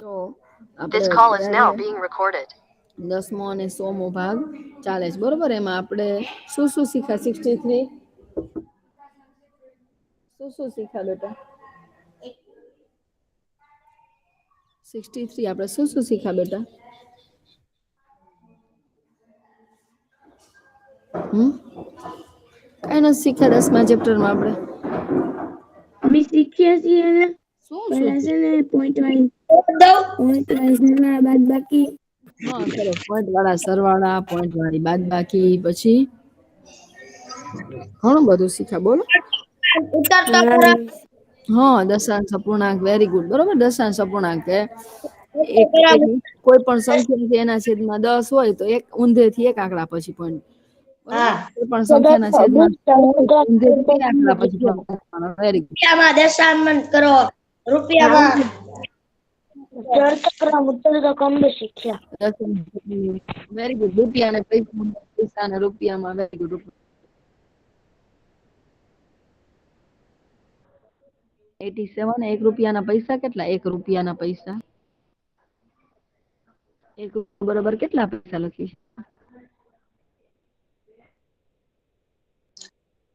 તો This call is now being recorded. દસમો અને સોમો ભાગ ચાલે છે. બરોબર? એમાં આપણે શું શું શીખ્યા? સિક્સટી થ્રી શું શું શીખ્યા બેટા? સિક્સટી થ્રી આપણે શું શું શીખ્યા બેટા? હમ? કઈ નથી શીખ્યા દસમા ચેપ્ટરમાં આપણે? અમે શીખ્યા છીએ ને શું શું? છે પોઈન્ટ વાઇઝ પોઈન્ટ વાઇઝ ના હા સરસ પોઈન્ટ વાળા સરવાળા પોઈન્ટ વાળી બાદ પછી? ઘણું બધું શીખ્યા બોલો. હા દશાંશ અપૂર્ણાંક વેરી ગુડ બરોબર? દશાંશ અપૂર્ણાંક કોઈ પણ સંખ્યા છે એના છેદમાં દસ હોય તો એક ઊંધે થી એક આંકડા પછી પોઈન્ટ કોઈ પણ સંખ્યાના છેદમાં આંકડા પછી વેરી ગુડ રૂપિયામાં દશાંશ કરો. રૂપિયામાં. વેરી ગુડ રૂપિયા અને પૈસા પૈસા રૂપિયામાં વેરી ગુડ એટી સેવન એક રૂપિયાના પૈસા કેટલા? એક રૂપિયાના પૈસા. એક બરોબર કેટલા પૈસા લખીશ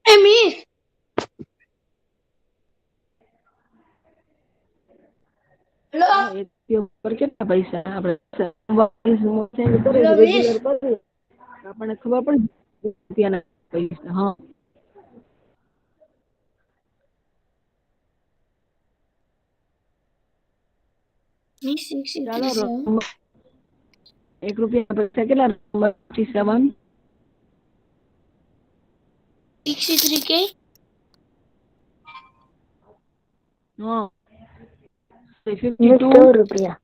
રૂપિયા પર કેટલા પૈસા આપણે. આપણને ખબર પણ રૂપિયાના પૈસા હા. એક રૂપિયા પૈસા કેટલા ફિફ્ટી સેવન હા. રૂપિયા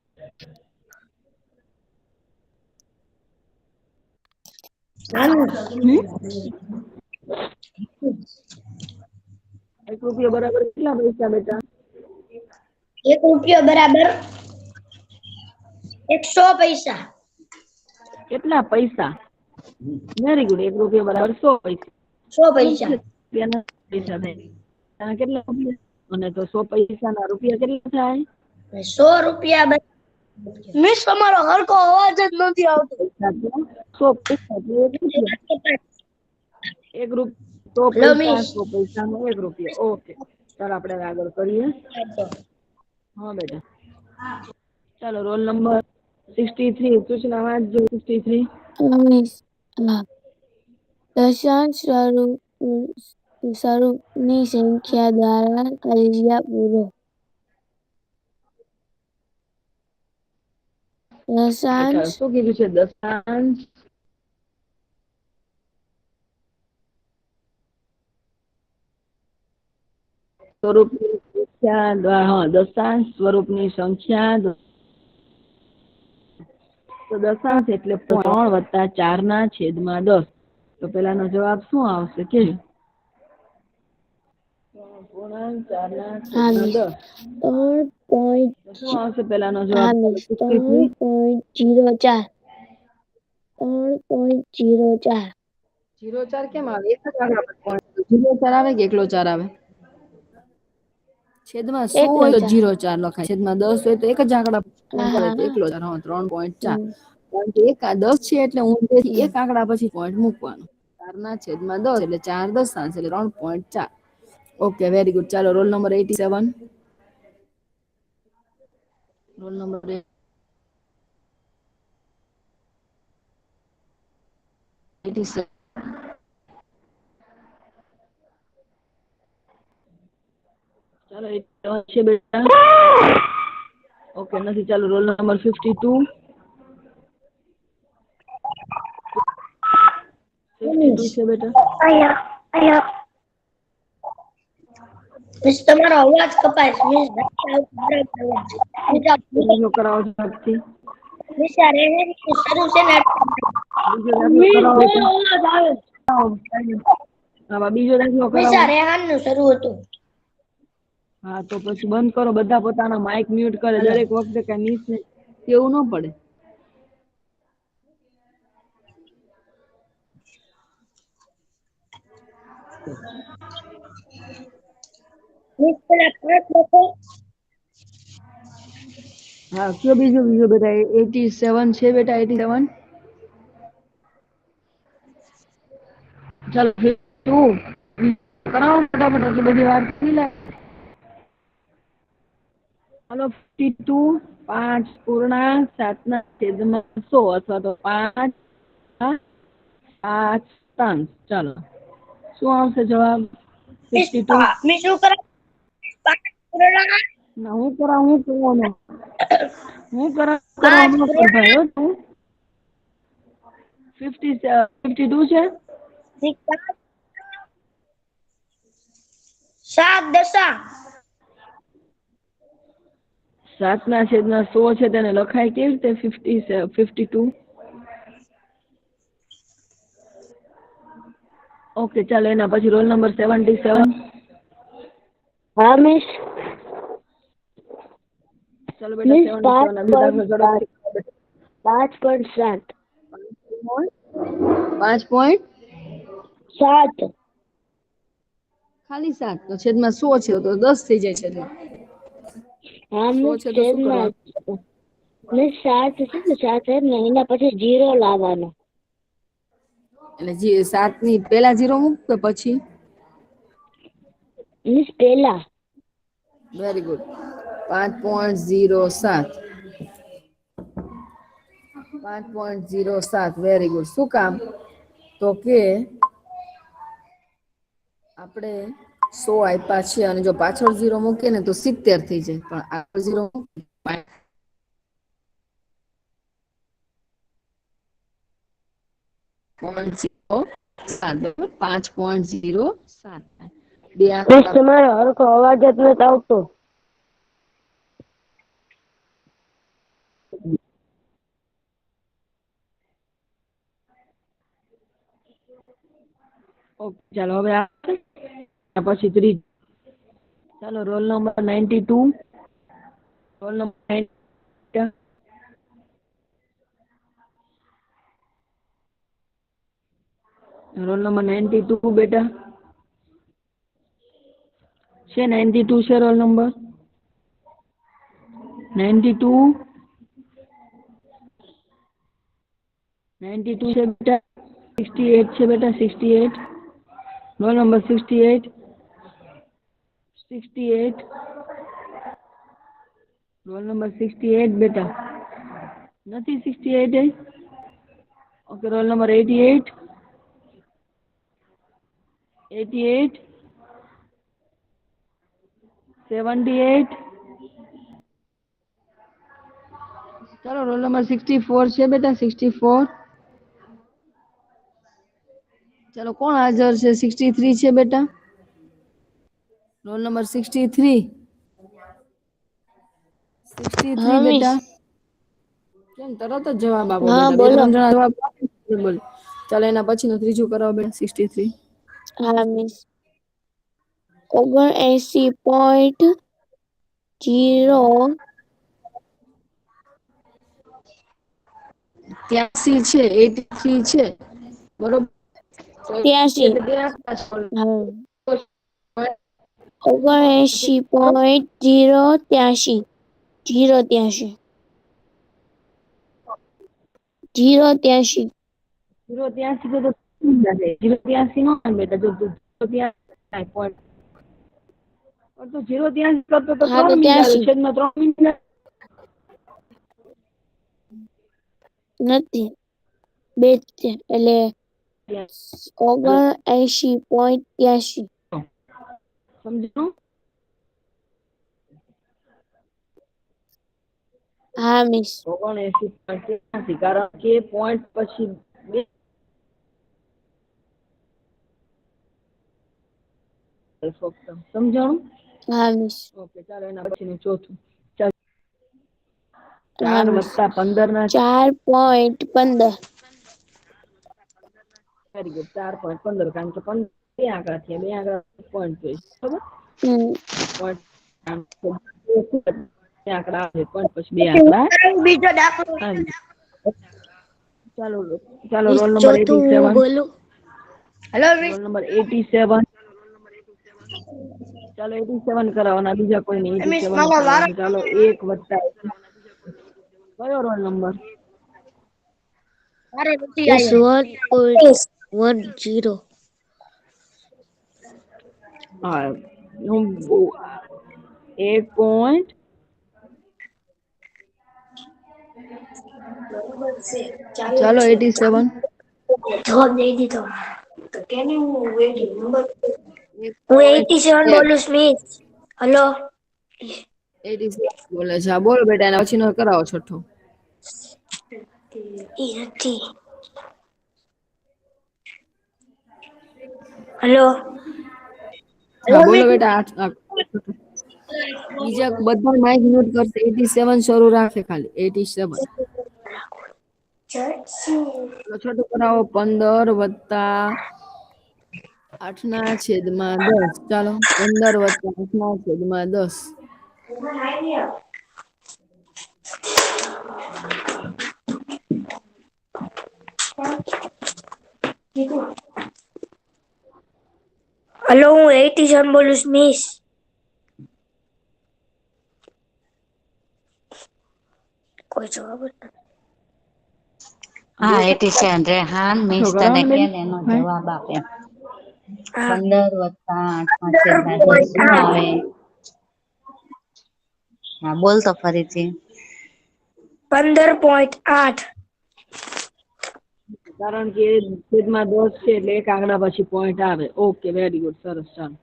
એક રૂપિયા બરાબર કેટલા પૈસા બેટા એક રૂપિયો બરાબર એકસો પૈસા કેટલા પૈસા વેરી ગુડ એક રૂપિયા બરાબર સો પૈસા સો પૈસા રૂપિયાના પૈસા થાય કેટલા અને તો સો પૈસાના રૂપિયા કેટલા થાય સો રૂપિયા બરાબર મિસ તમારો હરકો અવાજ જ નથી આવતો પૈસા તો સો પૈસા એટલે એક રૂપિયા એક રૂપ સો Hello, પૈસા miss. સો પૈસાનો એક રૂપિયા ઓકે ચાલો આપણે હવે આગળ કરીએ હા બેટા ચાલો રોલ નંબર સિક્સટી થ્રી સૂચના વાંચજો સિક્સટી થ્રી ચોવીસ હા દશાંશ સ્વરૂપ સ્વરૂપની સંખ્યા દ્વારા કર્યા પૂરો દશાંશ શું કીધું છે દશાંશ સ્વરૂપની સંખ્યા દ્વા- હા દશાંશ સ્વરૂપની સંખ્યા દશાંશ એટલે ત્રણ વત્તા ચાર ના છેદમાં દસ. તો પેલાનો જવાબ શું આવશે? કે પૂર્ણાંક ચાર ના છેદમાં દસ ત્રણ પોઈન્ટ તો શું આવશે પેલાનો હા જવાબ મિસ ત્રણ પોઈન્ટ જીરો ચાર. ત્રણ પોઈન્ટ જીરો ચાર. ચાર કેમ આવે? એક જીરો ચાર આવે કે એકલો ચાર આવે? છેદમાં સો હોય તો જીરો ચાર લખાય. છેદમાં દસ હોય તો એક જ આંકડા હા. એકલો ચાર. હા ત્રણ પોઈન્ટ ચાર. કારણ કે એક દસ છે એટલે ઊંધેથી એક આંકડા પછી પોઈન્ટ મૂકવાનો. ચાર ના છેદમાં દસ એટલે ચાર દશાંશ એટલે ત્રણ પોઈન્ટ ચાર. ઓકે વેરી ગુડ ચાલો roll number eighty seven roll number eighty seven ચાલો છે બેટા. ઓકે નથી, ચાલો રોલ નંબર ફિફ્ટી ટુ છે બેટા. મિસ તમારો અવાજ કપાય છે. મિસ બીજો કરાવો ઝડપથી. મિસ આ રહેવાનું શરૂ છે ને બીજો દાખલો કરાવો મિસ આ શરૂ હતું. હા તો પછી બંધ કરો. બધા પોતાના માઇક મ્યુટ કરે. દરેક વખતે કઈ મિસ કેવું ન પડે. પેલા પાંચ લખો હા કયો બીજું બીજું બેટા? એટી સેવન છે બેટા એટી સેવન? ચાલો તું કરાવો ફટાફટ એટલી બધી વાર નહીં લાગે ચાલો ફિફ્ટી ટુ પાંચ પૂર્ણા સાતના છેદમાં સો અથવા તો પાંચ પાંચ ત્રણ ચાલો શું આવશે જવાબ? ફિફ્ટી ટુ શું કરે પાંચ પૂર્ણાંક ના હું કરા હું કરવાનો હું કરા કરવાનો ભાઈ તું. ફિફ્ટી ફિફ્ટી ટુ છે? સાત દશા. સાતના છેદમાં સો છે તેને લખાય કેવી રીતે? ફિફ્ટી ફિફ્ટી ટુ ઓકે ચાલો એના પછી રોલ નંબર સેવન્ટી સેવન હા મિસ ચાલો બેટા પાંચ પોઈન્ટ સાત. પાંચ પોઈન્ટ સાત. ખાલી સાત? તો છેદમાં સો છે તો દસ થઈ જાય છે સાત છે ને સાત એના પછી જીરો લાવવાનો. એટલે જે સાતની પેલા જીરો મૂક પછી? મિસ પેલા વેરી ગુડ પાંચ પોઈન્ટ ઝીરો સાત. પાંચ પોઈન્ટ ઝીરો સાત. વેરી ગુડ શું કામ? તો કે આપણે સો આપ્યા છે અને જો પાછળ ઝીરો મૂકીએ ને તો સિત્તેર થઈ જાય. પણ આગળ ઝીરો પોઈન્ટ ઝીરો સાત. પાંચ પોઈન્ટ ઝીરો સાત. તમારો હરખો અવાજ જ નથી આવતો. ઓકે ચાલો હવે આ પછી ત્રીજ. ચાલો roll number ninety two. Roll number roll number ninety two બેટા. છે નાઇન્ટી ટુ છે roll number ninety two ninety two છે બેટા સિક્સટી એટ છે બેટા sixty eight roll number sixty eight sixty eight roll number sixty eight બેટા નથી sixty eight એ okay roll number eighty eight eighty eight seventy eight. ચાલો roll number sixty four છે બેટા sixty four ચાલો કોણ હાજર છે? સિક્સટી થ્રી છે બેટા. Roll number sixty three sixty three બેટા. કેમ તરત જ જવાબ આપો જવાબ ચાલો એના પછીનું ત્રીજું કરાવો બેટા સિક્સટી થ્રી હા મિસ. ઓગણએંસી પોઈન્ટ જીરો ત્યાસી છે એટી થ્રી છે બરોબર તો ત્યાસી. એટલે બે આંકડા છે. હા ઓગણએંસી પોઈન્ટ જીરો ત્યાસી જીરો ત્યાસી જીરો ત્યાસી જીરો ત્યાસી તો તો જીરો ત્યાસી નો આવે બેટા જો તું જીરો ત્યાસી થાય point. પણ તું જીરો ત્યાસી કરતો તો ત્રણ મિનિટ આવે છેદમાં ત્રણ મિનિટ નથી બે એટલે ઓગણએંસી પોઈન્ટ ત્યાસી સમજ્યું હા મિસ ઓગણએસી પોઈન્ટ કારણ કે પોઈન્ટ પછી બે સમજાણું હા મિસ ઓકે ચાલો એના પછીનું ચોથું. ચાલ. ચાર વત્તા પંદર ના ચાર પોઈન્ટ પંદર. વેરી ગુડ ચાર પોઈન્ટ પંદર કારણ કે પંદર બે આંકડા થયા. બે આંકડા પોઈન્ટ જોઈ. બરોબર? બે આંકડા આવે. પોઈન્ટ પછી બે આંકડા. બીજો દાખલો. ચાલો ચાલો roll number eighty seven hello roll number eighty seven ચાલો એટી સેવન કરાવવાના બીજા કોઈ નહીં. ચાલો એક વત્તા કયો રોલ નંબર? વન જીરો હા હું એક પોઈન્ટ ચાલો એટી સેવન જવાબ દઈ દીધો. હું એટી સેવન બોલું મિસ હલો એટી સેવન બોલે છે. હા બોલો બેટા એના પછીનો કરાવો છઠ્ઠો. નથી હલો હા બોલો બેટા. બીજા બધા માઇક મ્યુટ કરશે. એટી સેવન શરૂ રાખે ખાલી. Eighty seven. છઠ્ઠું કરાવો પંદર વત્તા આઠ ના છેદમાં દસ ચાલો પંદર વત્તા આઠ ના છેદમાં દસ હલો હું એટી સેવન બોલું છું મિસ કોઈ જવાબ નથી. હા એટી સેવન રે હા મિસ તને બેન? કે એનો જવાબ આપે હા પંદર વત્તા આઠમાં શું આવે હા બોલ તો ફરીથી. પંદર પોઈન્ટ આઠ. કારણ કે છેદમાં દસ છે એટલે એક આંકડા પછી પોઈન્ટ આવે. ઓકે વેરી ગુડ સરસ ચાલો.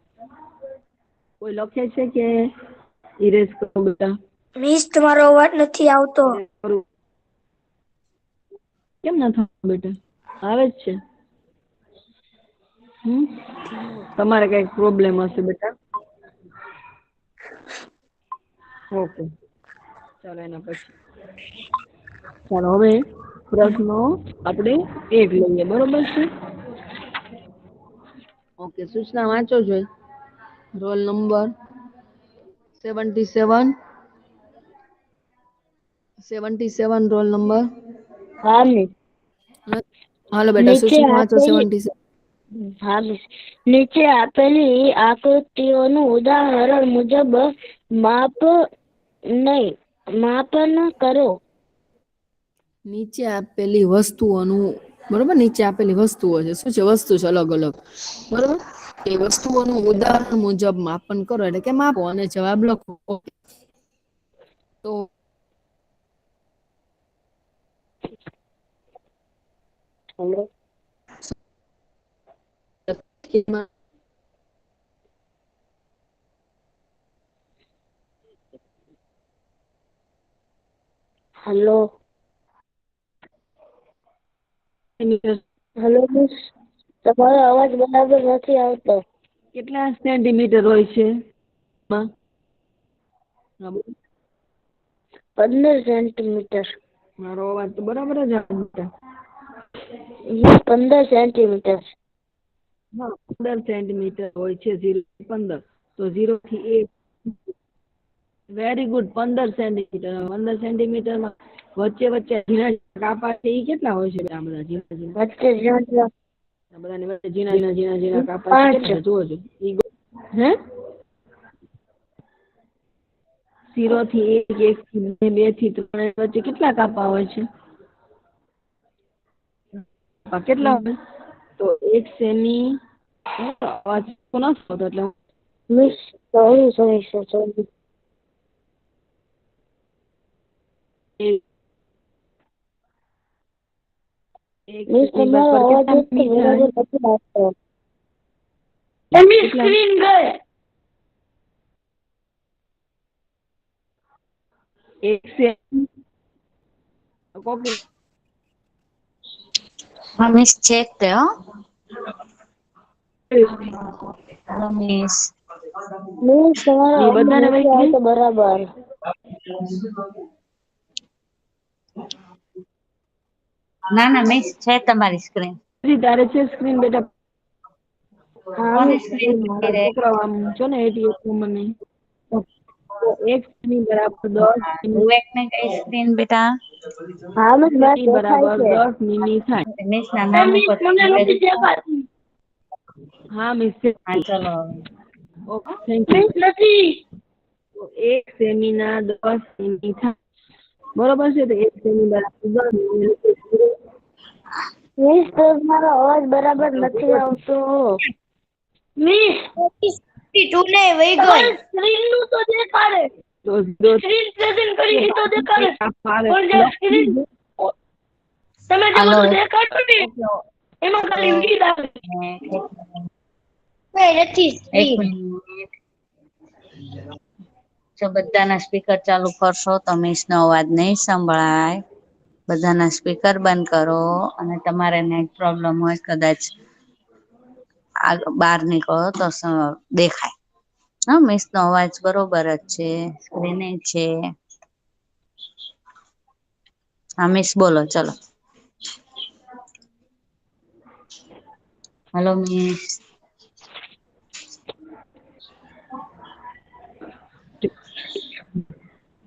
કોઈ લખે છે કે ઇરેઝ કરો બેટા મિસ તમારો અવાજ નથી આવતો. કેમ ના થાય બેટા? આવે જ છે. તમારે કઈ પ્રોબ્લેમ હશે બેટા? ઓકે ચાલો એના પછી. ચાલો હવે પ્રશ્નો આપણે એક લઈએ. બરોબર છે? ઓકે સૂચના વાંચો જોઈ. Roll number seventy seven seventy seven roll number hello બેટા સૂચના વાંચો સેવન્ટી હા મિસ નીચે આપેલી આકૃતિઓનું ઉદાહરણ મુજબ માપ નહીં માપન કરો. નીચે આપેલી વસ્તુઓનું બરોબર? નીચે આપેલી વસ્તુઓ છે. શું છે? વસ્તુ છે અલગ અલગ. બરોબર? એ વસ્તુઓનું ઉદાહરણ મુજબ માપન કરો. એટલે કે માપો અને જવાબ લખો. તો hello. Hello. Centimetre hello miss તમારો અવાજ બરાબર નથી આવતો. કેટલા સેન્ટીમીટર હોય છે? પંદર સેન્ટીમીટર. મારો અવાજ તો બરાબર જ આવે બેટા મિસ પંદર સેન્ટીમીટર. હા પંદર સેન્ટીમીટર હોય છે ઝીરો પંદર. તો ઝીરો થી એક. વેરી ગુડ પંદર સેન્ટીમીટર. પંદર સેન્ટીમીટરમાં વચ્ચે વચ્ચે ઝીણા ઝીણા કાપા છે એ કેટલા હોય છે આ બધા? ઝીણા ઝીણા. વચ્ચે ઝીણા બધાની વચ્ચે ઝીણા ઝીણા ઝીણા ઝીણા કાપા. છે જુઓ છો ઈ હે? ઝીરો થી એક એક થી બે બેથી ત્રણ વચ્ચે કેટલા કાપા હોય છે? કેટલા? હોય તો એક સેમી અવાજ તો નથી આવતો એટલે હું મિસ સોરી સોરી સોરી એક એક મિસ સેમી તમારો પર અવાજ કેટલા જ મી થાય? બરાબર તે મિસ મિસ તમારો નથી વહી આવતો બરાબર ના ના મિસ છે તમારી સ્ક્રીન તારે છે સ્ક્રીન બેટા બરાબર દસ મિમી થાય હા મિસ છે. ચલો ઓકે થેન્ક યુ નથી એક સેમીના દસ થાય. બરોબર છે તો એક સેમી બરાબર. મિસ તમારો અવાજ બરાબર નથી આવતો. મિસ. ટુ ને વહી ગઈ સ્ક્રીનનું તો દેખાડે. તો સ્ક્રીન પ્રેઝન્ટ કરી તો દેખાડે. પણ જે સ્ક્રીન તમે જે બધું દેખાડો ને એમાં ખાલી વીજ આવે. જો બધાના સ્પીકર ચાલુ કરશો તો મિસનો અવાજ નહીં સંભળાય. બધાના સ્પીકર બંધ કરો અને તમારે નેટ પ્રોબ્લેમ હોય કદાચ બહાર નીકળો તો દેખાય. હા મિસ નો અવાજ બરોબર જ છે સ્ક્રીને છે. હા મિસ બોલો ચલો. હેલો મિસ એક બરાબર દસ મિનિટ અવાજ છે એ કપાય એક છે એક થી બે એક થી ત્રણની બધાની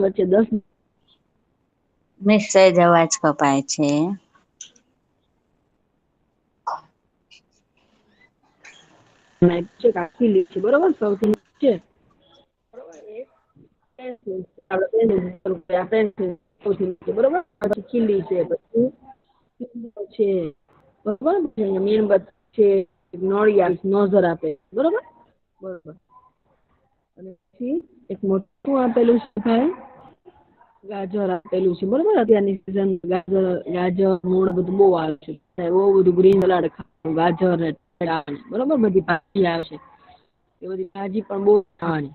વચ્ચે જબરદસ્ત સહેજ અવાજ કપાય છે મિનિટ. છે આખી છે બરોબર સૌથી નીચે આપણે નીચે બરોબર? પછી ખીલી છે પછી છે. બરોબર? મીણબત્તી છે, નોળિયા નોઝર આપે, બરોબર? બરોબર. અને પછી એક મોટું આપેલું છે ભાઈ, ગાજર આપેલું છે, બરોબર? અત્યારની સિઝન ગાજર ગાજર, મૂળ બધું બહુ આવે છે. બહુ બધું ગ્રીન સલાડ ખાવાનું, ગાજર ને ટામેટાં બરોબર? બધી ભાજી આવે છે. એ બધી ભાજી પણ બહુ ખાવાની.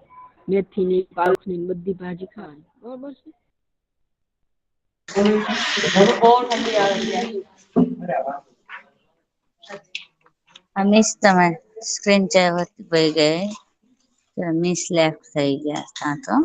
મેથી ની પાલકની બધી ભાજી ખાવાની, બરોબર છે? મિસ તમે સ્ક્રીન ચેર વહી ગઈ મિસ લેફ્ટ થઈ ગયા ત્યાં તો.